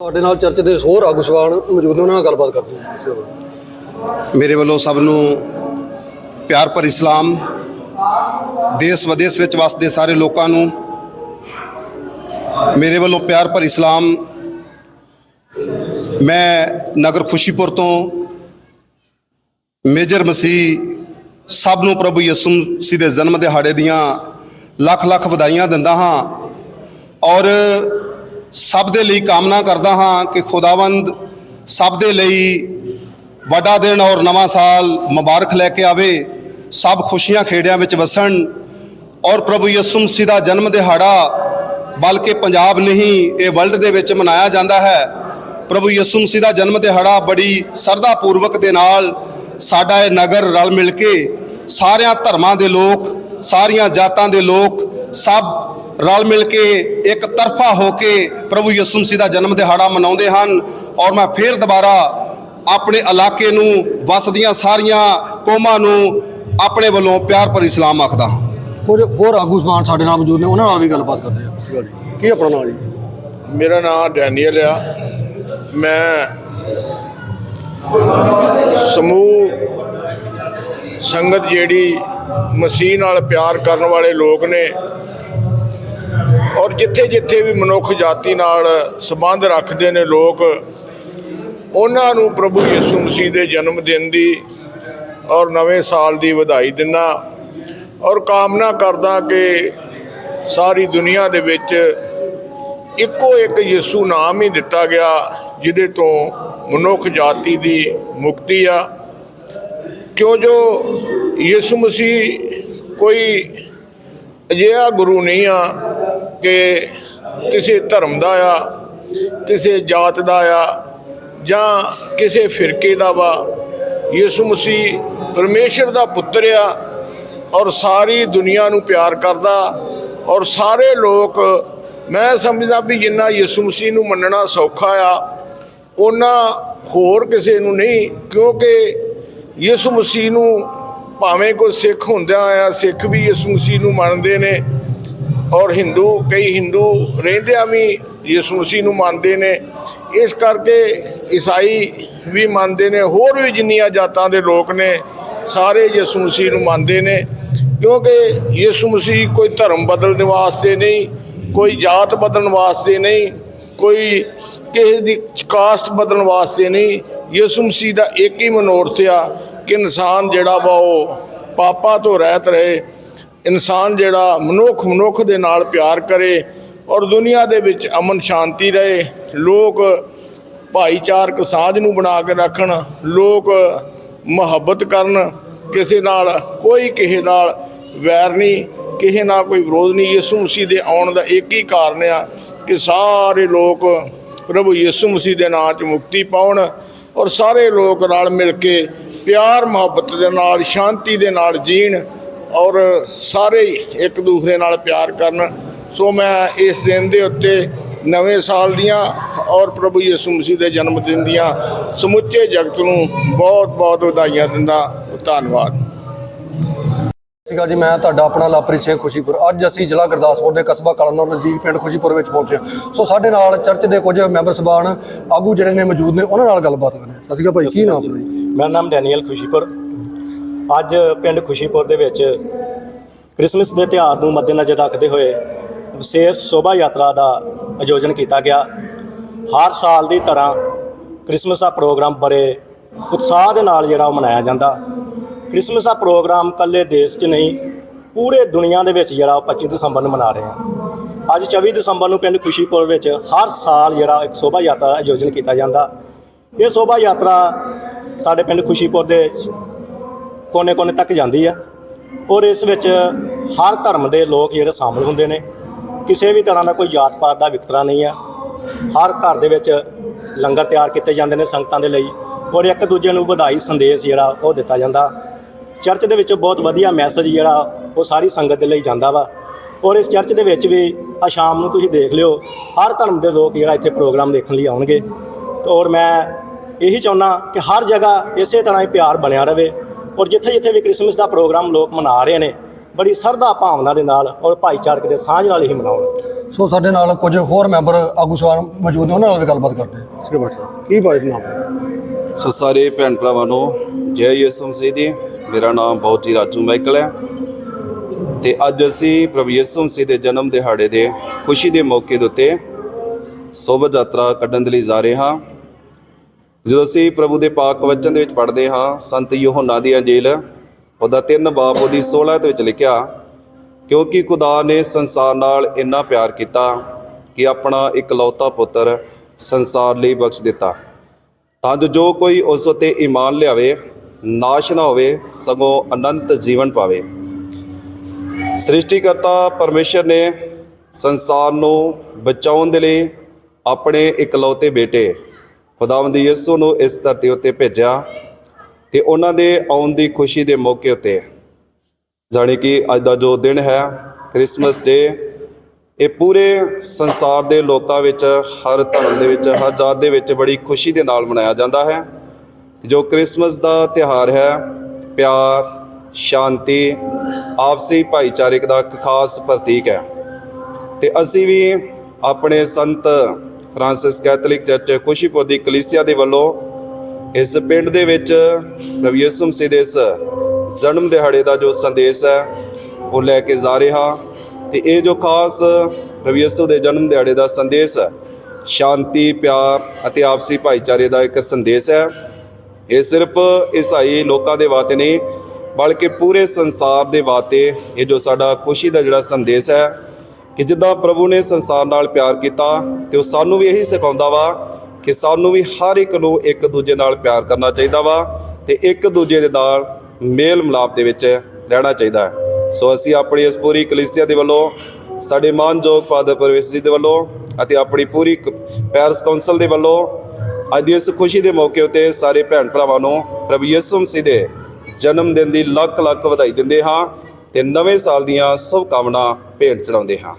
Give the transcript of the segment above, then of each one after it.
ਤੁਹਾਡੇ ਨਾਲ ਚਰਚ ਦੇ ਹੋਰ ਆਗੂ ਸਵਾਨ ਮੌਜੂਦ ਉਹਨਾਂ ਨਾਲ ਗੱਲਬਾਤ ਕਰਦੇ ਹਾਂ ਮੇਰੇ ਵੱਲੋਂ ਸਭ ਨੂੰ ਪਿਆਰ ਭਰੀ ਇਸਲਾਮ ਦੇਸ਼ ਵਿਦੇਸ਼ ਵਿੱਚ ਵਸਦੇ ਸਾਰੇ ਲੋਕਾਂ ਨੂੰ ਮੇਰੇ ਵੱਲੋਂ ਪਿਆਰ ਭਰੀ ਇਸਲਾਮ ਮੈਂ ਨਗਰ ਖੁਸ਼ੀਪੁਰ ਤੋਂ ਮੇਜਰ ਮਸੀਹ ਸਭ ਨੂੰ ਪ੍ਰਭੂ ਯਿਸੂ ਮਸੀਹ ਦੇ ਜਨਮ ਦਿਹਾੜੇ ਦੀਆਂ ਲੱਖ ਲੱਖ ਵਧਾਈਆਂ ਦਿੰਦਾ ਹਾਂ ਔਰ ਸਭ ਦੇ ਲਈ ਕਾਮਨਾ ਕਰਦਾ ਹਾਂ ਕਿ ਖੁਦਾਵੰਦ ਸਭ ਦੇ ਲਈ ਵੱਡਾ ਦਿਨ ਔਰ ਨਵਾਂ ਸਾਲ ਮੁਬਾਰਕ ਲੈ ਕੇ ਆਵੇ, ਸਭ ਖੁਸ਼ੀਆਂ ਖੇੜਿਆਂ ਵਿੱਚ ਵਸਣ ਔਰ ਪ੍ਰਭੂ ਯਿਸੂ ਮਸੀਹ ਦਾ ਜਨਮ ਦਿਹਾੜਾ, ਬਲਕਿ ਪੰਜਾਬ ਨਹੀਂ, ਇਹ ਵਰਲਡ ਦੇ ਵਿੱਚ ਮਨਾਇਆ ਜਾਂਦਾ ਹੈ। ਪ੍ਰਭੂ ਯਿਸੂ ਮਸੀਹ ਦਾ ਜਨਮ ਦਿਹਾੜਾ ਬੜੀ ਸਰਦਾ ਪੂਰਵਕ ਦੇ ਨਾਲ ਸਾਡਾ ਇਹ ਨਗਰ ਰਲ ਮਿਲ ਕੇ ਸਾਰਿਆਂ ਧਰਮਾਂ ਦੇ ਲੋਕ, ਸਾਰੀਆਂ ਜਾਤਾਂ ਦੇ ਲੋਕ, ਸਭ ਰਲ ਮਿਲ ਕੇ ਇੱਕ ਤਰਫਾ ਹੋ ਕੇ ਪ੍ਰਭੂ ਯਿਸੂ ਮਸੀਹ ਦਾ ਜਨਮ ਦਿਹਾੜਾ ਮਨਾਉਂਦੇ ਹਨ ਔਰ ਮੈਂ ਫੇਰ ਦੁਬਾਰਾ ਆਪਣੇ ਇਲਾਕੇ ਨੂੰ ਵਸਦੀਆਂ ਸਾਰੀਆਂ ਕੌਮਾਂ ਨੂੰ ਆਪਣੇ ਵੱਲੋਂ ਪਿਆਰ ਭਰੀ ਸਲਾਮ ਆਖਦਾ ਹਾਂ। ਕੁਝ ਹੋਰ ਆਗੂ ਸਵਾਨ ਸਾਡੇ ਨਾਲ ਮੌਜੂਦ ਨੇ ਉਹਨਾਂ ਨਾਲ ਵੀ ਗੱਲਬਾਤ ਕਰਦੇ ਹਾਂ। ਕੀ ਆਪਣਾ ਨਾਮ ਜੀ? ਮੇਰਾ ਨਾਮ ਡੈਨੀਅਲ ਆ। ਮੈਂ ਸਮੂਹ ਸੰਗਤ ਜਿਹੜੀ ਮਸੀਹ ਨਾਲ ਪਿਆਰ ਕਰਨ ਵਾਲੇ ਲੋਕ ਨੇ ਔਰ ਜਿੱਥੇ ਜਿੱਥੇ ਵੀ ਮਨੁੱਖ ਜਾਤੀ ਨਾਲ ਸੰਬੰਧ ਰੱਖਦੇ ਨੇ ਲੋਕ, ਉਹਨਾਂ ਨੂੰ ਪ੍ਰਭੂ ਯਿਸੂ ਮਸੀਹ ਦੇ ਜਨਮ ਦਿਨ ਦੀ ਔਰ ਨਵੇਂ ਸਾਲ ਦੀ ਵਧਾਈ ਦਿੰਦਾ ਔਰ ਕਾਮਨਾ ਕਰਦਾ ਕਿ ਸਾਰੀ ਦੁਨੀਆ ਦੇ ਵਿੱਚ ਇੱਕੋ ਇੱਕ ਯਿਸੂ ਨਾਮ ਹੀ ਦਿੱਤਾ ਗਿਆ, ਜਿਹਦੇ ਤੋਂ ਮਨੁੱਖ ਜਾਤੀ ਦੀ ਮੁਕਤੀ ਆ। ਕਿਉਂ ਜੋ ਯਿਸੂ ਮਸੀਹ ਕੋਈ ਅਜਿਹਾ ਗੁਰੂ ਨਹੀਂ ਆ ਕਿ ਕਿਸੇ ਧਰਮ ਦਾ ਆ, ਕਿਸੇ ਜਾਤ ਦਾ ਆ, ਜਾਂ ਕਿਸੇ ਫਿਰਕੇ ਦਾ ਵਾ। ਯਿਸੂ ਮਸੀਹ ਪਰਮੇਸ਼ਰ ਦਾ ਪੁੱਤਰ ਆ ਔਰ ਸਾਰੀ ਦੁਨੀਆ ਨੂੰ ਪਿਆਰ ਕਰਦਾ ਔਰ ਸਾਰੇ ਲੋਕ, ਮੈਂ ਸਮਝਦਾ ਵੀ ਜਿੰਨਾ ਯਿਸੂ ਮਸੀਹ ਨੂੰ ਮੰਨਣਾ ਸੌਖਾ ਆ ਉਹਨਾਂ ਹੋਰ ਕਿਸੇ ਨੂੰ ਨਹੀਂ, ਕਿਉਂਕਿ ਯਿਸੂ ਮਸੀਹ ਨੂੰ ਭਾਵੇਂ ਕੋਈ ਸਿੱਖ ਹੁੰਦਿਆਂ ਆ, ਸਿੱਖ ਵੀ ਯਿਸੂ ਮਸੀਹ ਨੂੰ ਮੰਨਦੇ ਨੇ। ਔਰ ਹਿੰਦੂ, ਕਈ ਹਿੰਦੂ ਰਹਿੰਦਿਆਂ ਵੀ ਯਿਸੂ ਮਸੀਹ ਨੂੰ ਮੰਨਦੇ ਨੇ। ਇਸ ਕਰਕੇ ਈਸਾਈ ਵੀ ਮੰਨਦੇ ਨੇ, ਹੋਰ ਵੀ ਜਿੰਨੀਆਂ ਜਾਤਾਂ ਦੇ ਲੋਕ ਨੇ, ਸਾਰੇ ਯਿਸੂ ਮਸੀਹ ਨੂੰ ਮੰਨਦੇ ਨੇ। ਕਿਉਂਕਿ ਯਿਸੂ ਮਸੀਹ ਕੋਈ ਧਰਮ ਬਦਲਣ ਵਾਸਤੇ ਨਹੀਂ, ਕੋਈ ਜਾਤ ਬਦਲਣ ਵਾਸਤੇ ਨਹੀਂ, ਕੋਈ ਕਿਸੇ ਦੀ ਕਾਸਟ ਬਦਲਣ ਵਾਸਤੇ ਨਹੀਂ। ਯਿਸੂ ਮਸੀਹ ਦਾ ਇੱਕ ਹੀ ਮਨੋਰਥ ਆ ਕਿ ਇਨਸਾਨ ਜਿਹੜਾ ਵਾ ਉਹ ਪਾਪਾਂ ਤੋਂ ਰਹਿਤ ਰਹੇ ਇਨਸਾਨ ਜਿਹੜਾ ਮਨੁੱਖ ਮਨੁੱਖ ਦੇ ਨਾਲ ਪਿਆਰ ਕਰੇ ਔਰ ਦੁਨੀਆ ਦੇ ਵਿੱਚ ਅਮਨ ਸ਼ਾਂਤੀ ਰਹੇ, ਲੋਕ ਭਾਈਚਾਰਕ ਸਾਂਝ ਨੂੰ ਬਣਾ ਕੇ ਰੱਖਣ, ਲੋਕ ਮੁਹੱਬਤ ਕਰਨ, ਕਿਸੇ ਨਾਲ ਕੋਈ ਕਿਸੇ ਨਾਲ ਵੈਰ ਨਹੀਂ, ਕਿਸੇ ਨਾਲ ਕੋਈ ਵਿਰੋਧ ਨਹੀਂ। ਯਿਸੂ ਮਸੀਹ ਦੇ ਆਉਣ ਦਾ ਇੱਕ ਹੀ ਕਾਰਨ ਆ ਕਿ ਸਾਰੇ ਲੋਕ ਪ੍ਰਭੂ ਯਿਸੂ ਮਸੀਹ ਦੇ ਨਾਂ 'ਚ ਮੁਕਤੀ ਪਾਉਣ ਔਰ ਸਾਰੇ ਲੋਕ ਰਲ ਮਿਲ ਕੇ ਪਿਆਰ ਮੁਹੱਬਤ ਦੇ ਨਾਲ, ਸ਼ਾਂਤੀ ਦੇ ਨਾਲ ਜੀਣ ਔਰ ਸਾਰੇ ਇੱਕ ਦੂਸਰੇ ਨਾਲ ਪਿਆਰ ਕਰਨ। ਸੋ ਮੈਂ ਇਸ ਦਿਨ ਦੇ ਉੱਤੇ ਨਵੇਂ ਸਾਲ ਦੀਆਂ ਔਰ ਪ੍ਰਭੂ ਯਿਸੂ ਮਸੀਹ ਦੇ ਜਨਮ ਦਿਨ ਦੀਆਂ ਸਮੁੱਚੇ ਜਗਤ ਨੂੰ ਬਹੁਤ ਬਹੁਤ ਵਧਾਈਆਂ ਦਿੰਦਾ ਧੰਨਵਾਦ। ਸਤਿ ਸ਼੍ਰੀ ਅਕਾਲ ਜੀ ਮੈਂ ਤੁਹਾਡਾ ਆਪਣਾ ਲਾਪਰੀ ਸਿੰਘ ਖੁਸ਼ੀਪੁਰ। ਅੱਜ ਅਸੀਂ ਜ਼ਿਲ੍ਹਾ ਗੁਰਦਾਸਪੁਰ ਦੇ ਕਸਬਾ ਕਲਨੌਰ ਨਜ਼ਦੀਕ ਪਿੰਡ ਖੁਸ਼ੀਪੁਰ ਵਿੱਚ ਪਹੁੰਚੇ ਹਾਂ। ਸੋ ਸਾਡੇ ਨਾਲ ਚਰਚ ਦੇ ਕੁਝ ਮੈਂਬਰ ਸਭਾਨ ਆਗੂ ਜਿਹੜੇ ਨੇ ਮੌਜੂਦ ਨੇ ਉਹਨਾਂ ਨਾਲ ਗੱਲਬਾਤ ਕਰਨੀ ਹੈ। ਸਤਿ ਸ਼੍ਰੀ ਅਕਾਲ ਭਾਈ ਕੀ ਨਾਮ ਆਪਣਾ ਮੇਰਾ ਨਾਮ ਡੈਨੀਅਲ ਖੁਸ਼ੀਪੁਰ। ਅੱਜ ਪਿੰਡ ਖੁਸ਼ੀਪੁਰ ਦੇ ਵਿੱਚ ਕ੍ਰਿਸਮਸ ਦੇ ਤਿਉਹਾਰ ਨੂੰ ਮੱਦੇਨਜ਼ਰ ਰੱਖਦੇ ਹੋਏ ਵਿਸ਼ੇਸ਼ ਸ਼ੋਭਾ ਯਾਤਰਾ ਦਾ ਆਯੋਜਨ ਕੀਤਾ ਗਿਆ। ਹਰ ਸਾਲ ਦੀ ਤਰ੍ਹਾਂ ਕ੍ਰਿਸਮਸ ਦਾ ਪ੍ਰੋਗਰਾਮ ਬੜੇ ਉਤਸ਼ਾਹ ਦੇ ਨਾਲ ਜਿਹੜਾ ਉਹ ਮਨਾਇਆ ਜਾਂਦਾ। ਕ੍ਰਿਸਮਸ ਦਾ ਪ੍ਰੋਗਰਾਮ ਕੱਲੇ ਦੇਸ਼ 'ਚ ਨਹੀਂ, ਪੂਰੇ ਦੁਨੀਆ ਦੇ ਵਿੱਚ ਜਿਹੜਾ ਉਹ 25 ਦਸੰਬਰ ਨੂੰ ਮਨਾ ਰਹੇ ਹਾਂ। ਅੱਜ 24 ਦਸੰਬਰ ਨੂੰ ਪਿੰਡ ਖੁਸ਼ੀਪੁਰ ਵਿੱਚ ਹਰ ਸਾਲ ਜਿਹੜਾ ਇੱਕ ਸ਼ੋਭਾ ਯਾਤਰਾ ਦਾ ਆਯੋਜਨ ਕੀਤਾ ਜਾਂਦਾ। ਇਹ ਸ਼ੋਭਾ ਯਾਤਰਾ ਸਾਡੇ ਪਿੰਡ ਖੁਸ਼ੀਪੁਰ ਦੇ ਕੋਨੇ-ਕੋਨੇ ਤੱਕ ਜਾਂਦੀ ਆ। ਔਰ ਇਸ ਵਿੱਚ ਹਰ ਧਰਮ ਦੇ ਲੋਕ ਜਿਹੜੇ ਸ਼ਾਮਲ ਹੁੰਦੇ ਨੇ। ਕਿਸੇ ਵੀ ਤਰ੍ਹਾਂ ਦਾ ਕੋਈ ਜਾਤ ਪਾਤ ਦਾ ਵਿਤਕਰਾ ਨਹੀਂ ਆ। ਹਰ ਘਰ ਦੇ ਵਿੱਚ ਲੰਗਰ ਤਿਆਰ ਕੀਤੇ ਜਾਂਦੇ ਨੇ ਸੰਗਤਾਂ ਦੇ ਲਈ। ਔਰ ਇੱਕ ਦੂਜੇ ਨੂੰ ਵਧਾਈ ਸੰਦੇਸ਼ ਜਿਹੜਾ ਉਹ ਦਿੱਤਾ ਜਾਂਦਾ। ਚਰਚ ਦੇ ਵਿੱਚ ਬਹੁਤ ਵਧੀਆ ਮੈਸੇਜ ਜਿਹੜਾ ਉਹ ਸਾਰੀ ਸੰਗਤ ਦੇ ਲਈ ਜਾਂਦਾ ਵਾ। ਔਰ ਇਸ ਚਰਚ ਦੇ ਵਿੱਚ ਵੀ ਆ ਸ਼ਾਮ ਨੂੰ ਤੁਸੀਂ ਦੇਖ ਲਿਓ, ਹਰ ਧਰਮ ਦੇ ਲੋਕ ਜਿਹੜਾ ਇੱਥੇ ਪ੍ਰੋਗਰਾਮ ਦੇਖਣ ਲਈ ਆਉਣਗੇ। ਔਰ ਮੈਂ ਇਹੀ ਚਾਹੁੰਦਾ ਕਿ ਹਰ ਜਗ੍ਹਾ ਇਸੇ ਤਰ੍ਹਾਂ ਹੀ ਪਿਆਰ ਬਣਿਆ ਰਵੇ। ਔਰ ਜਿੱਥੇ ਜਿੱਥੇ ਵੀ ਕ੍ਰਿਸਮਸ ਦਾ ਪ੍ਰੋਗਰਾਮ ਲੋਕ ਮਨਾ ਰਹੇ ਨੇ ਬੜੀ ਸਰਦਾ ਭਾਵਨਾ ਦੇ ਨਾਲ ਔਰ ਭਾਈਚਾਰਕ ਦੇ ਸਾਂਝ ਨਾਲ ਹੀ ਮਨਾਉਣ। ਸੋ ਸਾਡੇ ਨਾਲ ਕੁਝ ਹੋਰ ਮੈਂਬਰ ਆਗੂ ਸਭਾ ਮੌਜੂਦ ਨੇ ਉਹਨਾਂ ਨਾਲ ਵੀ ਗੱਲਬਾਤ ਕਰਦੇ ਹਾਂ। ਸਿਰ ਬੈਠੋ ਕੀ ਬਾਤ ਨਾਮ ਸੋ ਸਾਰੇ ਭੈਣ ਭਰਾਵਾਂ ਨੂੰ। ਜੈ ਯਿਸੂ ਮਸੀਹ ਦੀ। ਮੇਰਾ ਨਾਮ ਬਹੁਤ ਹੀ ਰਾਜੂ ਮਾਈਕਲ ਹੈ। ਤੇ ਅੱਜ ਅਸੀਂ ਪ੍ਰਭੂ ਯਿਸੂ ਮਸੀਹ ਦੇ ਜਨਮ ਦਿਹਾੜੇ ਦੇ ਖੁਸ਼ੀ ਦੇ ਮੌਕੇ ਦੇ ਉੱਤੇ ਸੋਭਾ ਯਾਤਰਾ ਕੱਢਣ ਦੇ ਲਈ ਜਾ ਰਹੇ ਹਾਂ। ਜਦੋਂ ਅਸੀਂ ਪ੍ਰਭੂ ਦੇ ਪਾਕ ਵਚਨ ਦੇ ਵਿੱਚ ਪੜ੍ਹਦੇ ਹਾਂ, ਸੰਤ ਯੋਹੰਨਾ ਦੀ ਅੰਜੀਲ, ਉਹਦਾ 3 ਬਾਪ ਉਹਦੀ 16 ਦੇ ਵਿੱਚ ਲਿਖਿਆ, ਕਿਉਂਕਿ ਖੁਦਾ ਨੇ ਸੰਸਾਰ ਨਾਲ ਇੰਨਾ ਪਿਆਰ ਕੀਤਾ ਕਿ ਆਪਣਾ ਇਕਲੌਤਾ ਪੁੱਤਰ ਸੰਸਾਰ ਲਈ ਬਖਸ਼ ਦਿੱਤਾ। ਤਾਂ ਜੋ ਜੋ ਕੋਈ ਉਸ ਉਤੇ ਈਮਾਨ ਲਿਆਵੇ, ਨਾਸ਼ ਨਾ ਹੋਵੇ, ਸਗੋਂ ਅਨੰਤ ਜੀਵਨ ਪਾਵੇ। ਸ੍ਰਿਸ਼ਟੀਕਰਤਾ ਪਰਮੇਸ਼ਰ ਨੇ ਸੰਸਾਰ ਨੂੰ ਬਚਾਉਣ ਦੇ ਲਈ ਆਪਣੇ ਇਕਲੌਤੇ ਬੇਟੇ ਖੁਦਾਵੰਦ ਯਿਸੂ ਨੂੰ ਇਸ ਧਰਤੀ ਉੱਤੇ ਭੇਜਿਆ ਤੇ ਉਹਨਾਂ ਦੇ ਆਉਣ ਦੀ ਖੁਸ਼ੀ ਦੇ ਮੌਕੇ ਉੱਤੇ। ਜਾਣੀ ਕਿ ਅੱਜ ਦਾ ਜੋ ਦਿਨ ਹੈ, ਕ੍ਰਿਸਮਸ ਡੇ, ਇਹ ਪੂਰੇ ਸੰਸਾਰ ਦੇ ਲੋਕਾਂ ਵਿੱਚ, ਹਰ ਧਰਮ ਦੇ ਵਿੱਚ, ਹਰ ਜਾਤ ਦੇ ਵਿੱਚ ਬੜੀ ਖੁਸ਼ੀ ਦੇ ਨਾਲ ਮਨਾਇਆ ਜਾਂਦਾ ਹੈ। ਜੋ ਕ੍ਰਿਸਮਸ ਦਾ ਤਿਉਹਾਰ ਹੈ, ਪਿਆਰ, ਸ਼ਾਂਤੀ, ਆਪਸੀ ਭਾਈਚਾਰਕ ਦਾ ਇੱਕ ਖਾਸ ਪ੍ਰਤੀਕ ਹੈ। ਤੇ ਅਸੀਂ ਵੀ ਆਪਣੇ ਸੰਤ ਫਰਾਂਸਿਸ ਕੈਥੋਲਿਕ ਚਰਚ ਖੁਸ਼ੀਪੁਰ ਦੀ ਕਲੀਸਿਆ ਦੇ ਵੱਲੋਂ ਇਸ ਪਿੰਡ ਦੇ ਵਿੱਚ ਪ੍ਰਭੂ ਯਿਸੂ ਮਸੀਹ ਦੇ ਇਸ ਜਨਮ ਦਿਹਾੜੇ ਦਾ ਜੋ ਸੰਦੇਸ਼ ਹੈ, ਉਹ ਲੈ ਕੇ ਜਾ ਰਿਹਾ। ਹਾਂ ਤੇ ਇਹ ਜੋ ਖਾਸ ਪ੍ਰਭੂ ਯਿਸੂ ਦੇ ਜਨਮ ਦਿਹਾੜੇ ਦਾ ਸੰਦੇਸ਼ ਹੈ ਸ਼ਾਂਤੀ, ਪਿਆਰ ਅਤੇ ਆਪਸੀ ਭਾਈਚਾਰੇ ਦਾ ਇੱਕ ਸੰਦੇਸ਼ ਹੈ। ਇਹ ਸਿਰਫ ਈਸਾਈ ਲੋਕਾਂ ਦੇ ਵਾਸਤੇ ਨਹੀਂ, ਬਲਕਿ ਪੂਰੇ ਸੰਸਾਰ ਦੇ ਵਾਸਤੇ ਇਹ ਜੋ ਸਾਡਾ ਖੁਸ਼ੀ ਦਾ ਜਿਹੜਾ ਸੰਦੇਸ਼ ਹੈ ਕਿ ਜਿੱਦਾਂ ਪ੍ਰਭੂ ਨੇ ਸੰਸਾਰ ਨਾਲ ਪਿਆਰ ਕੀਤਾ ਤੇ ਉਹ ਸਾਨੂੰ ਵੀ ਇਹੀ ਸਿਖਾਉਂਦਾ ਵਾ ਕਿ ਸਾਨੂੰ ਵੀ ਹਰ ਇੱਕ ਨੂੰ ਇੱਕ ਦੂਜੇ ਨਾਲ ਪਿਆਰ ਕਰਨਾ ਚਾਹੀਦਾ ਵਾ ਤੇ ਇੱਕ ਦੂਜੇ ਦੇ ਨਾਲ ਮੇਲ ਮਿਲਾਪ ਦੇ ਵਿੱਚ ਰਹਿਣਾ ਚਾਹੀਦਾ ਹੈ। ਸੋ ਅਸੀਂ ਆਪਣੀ ਇਸ ਪੂਰੀ ਕਲੀਸਿਆ ਦੇ ਵੱਲੋਂ, ਸਾਡੇ ਮਾਨਯੋਗ ਫਾਦਰ ਪਰਵੇਸ਼ ਜੀ ਦੇ ਵੱਲੋਂ ਅਤੇ ਆਪਣੀ ਪੂਰੀ ਕ- ਪੈਰਿਸ ਕਾਉਂਸਲ ਦੇ ਵੱਲੋਂ ਅੱਜ ਦੀ ਇਸ ਖੁਸ਼ੀ ਦੇ ਮੌਕੇ ਉਤੇ ਸਾਰੇ ਭੈਣ ਭਰਾਵਾਂ ਨੂੰ ਪ੍ਰਭੂ ਯਿਸੂ ਮਸੀਹ ਦੇ ਜਨਮ ਦਿਨ ਦੀ ਲੱਖ ਲੱਖ ਵਧਾਈ ਦਿੰਦੇ ਹਾਂ ਤੇ ਨਵੇਂ ਸਾਲ ਦੀਆਂ ਸ਼ੁਭ ਕਾਮਨਾ ਭੇਟ ਚੜਾਉਂਦੇ ਹਾਂ।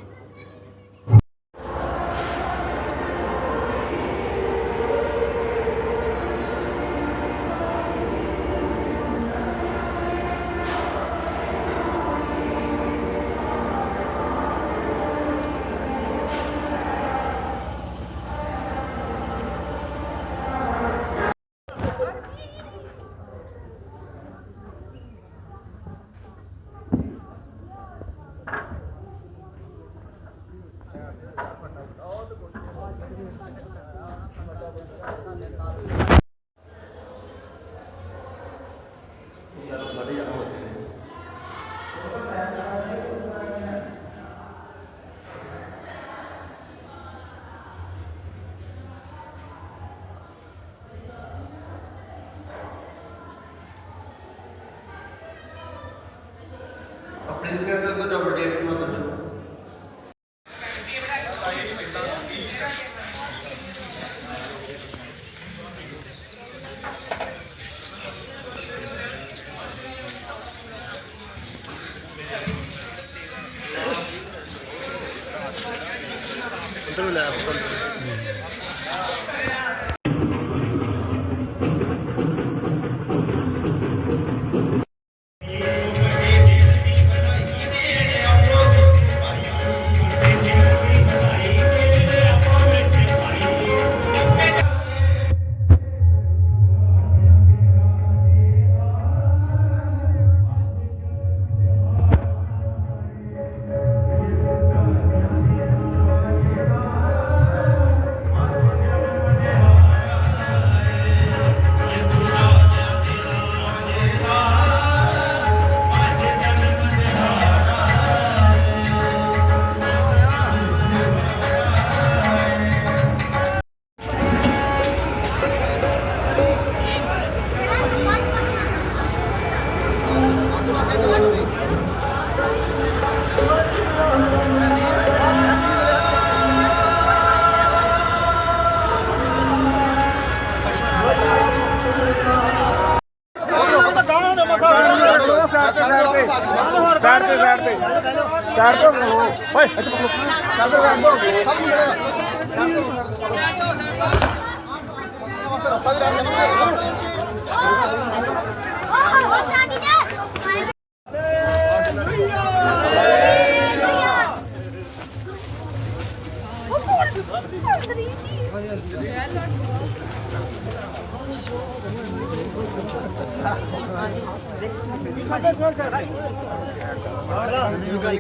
This is the double table.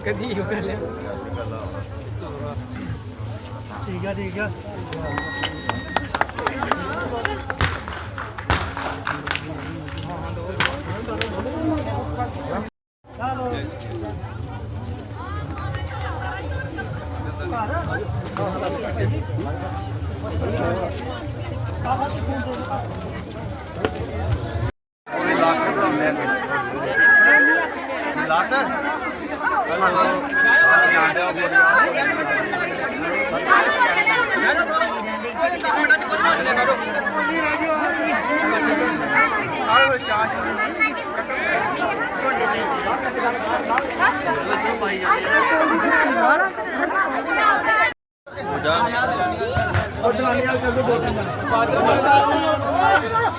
कधी येऊ घाल्या ठीक है ठीक आहे. लाख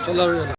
ਚਲੋ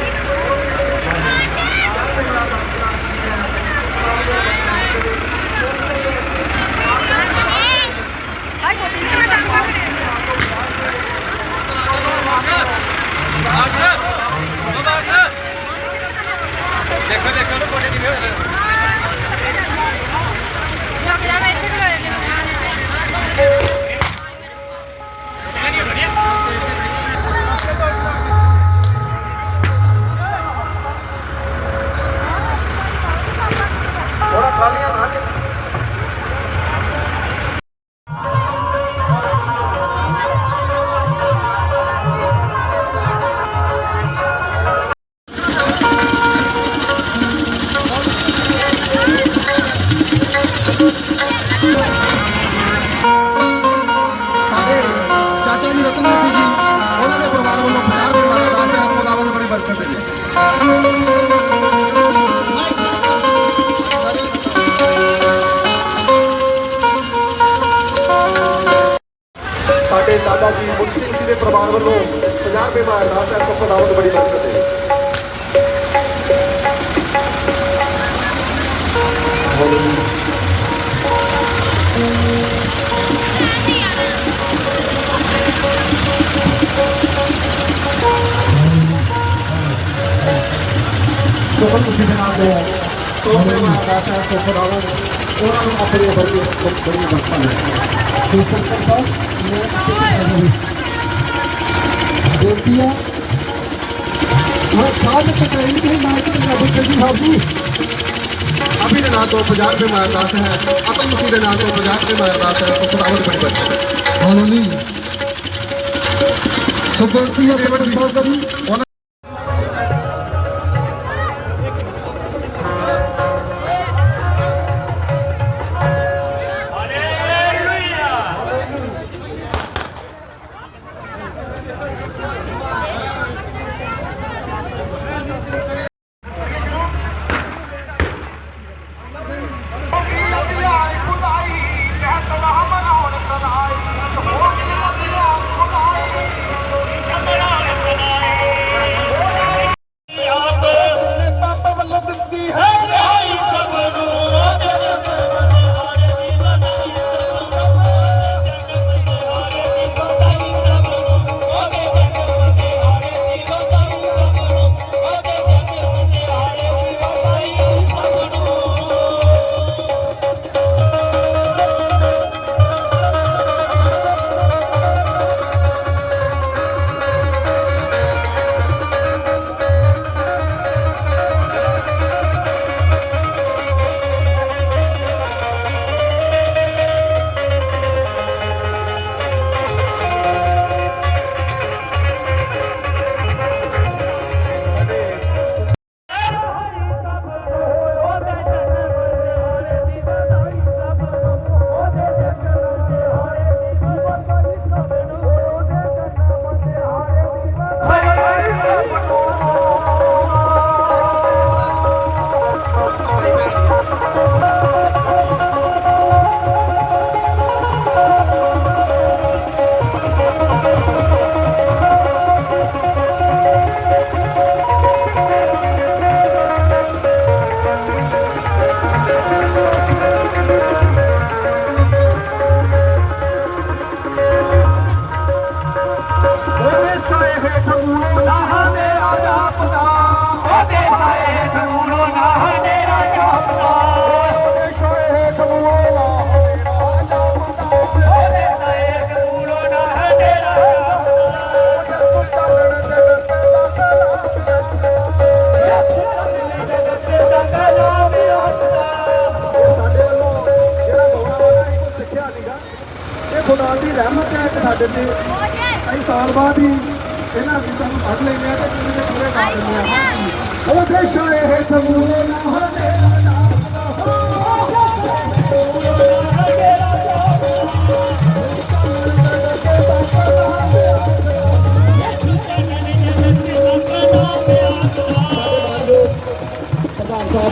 ਸੋਹਣ ਤੁਸੀਂ ਦੇ ਨਾਲ ਦੇ ਸੋਹਣੇ ਦਾ ਅਰਦਾਸ ਹੈ ਕਿ ਖੁਦਾਵੰਦ ਉਹਨਾਂ ਨੂੰ ਆਪਣੀ ਬੜੀ ਬੜੀ ਬਰਕਤ ਦੇ ਸਰਕਾਰ ਸਾਹਿਬ ਮੈਂ ਬੇਨਤੀ ਹੈ ਮੈਂ ਖਾਦ ਟਕਰਾਈ ਅਭੀ ਦੇ ਨਾਂ ਤੋਂ 50 ਰੁਪਏ ਮਾਰ ਅਰਦਾਸ ਹੈ ਅਤਨ ਮੁਸੀ ਦੇ ਨਾਂ ਤੋਂ 50 ਰੁਪਏ ਮਾਰ ਅਰਦਾਸ ਹੈ ਖੁਦਾਵੰਦ ਬੜੀ ਬਰਕਤ ਦੇ ਹਾਲੇਲੂਇਆ ਸੋ ਬੇਨਤੀ ਹੈ ਸਰਕਾਰ ਸਾਹਿਬ ਕਰੀ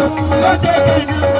ਹੋਣੇ ਅਸੀਂ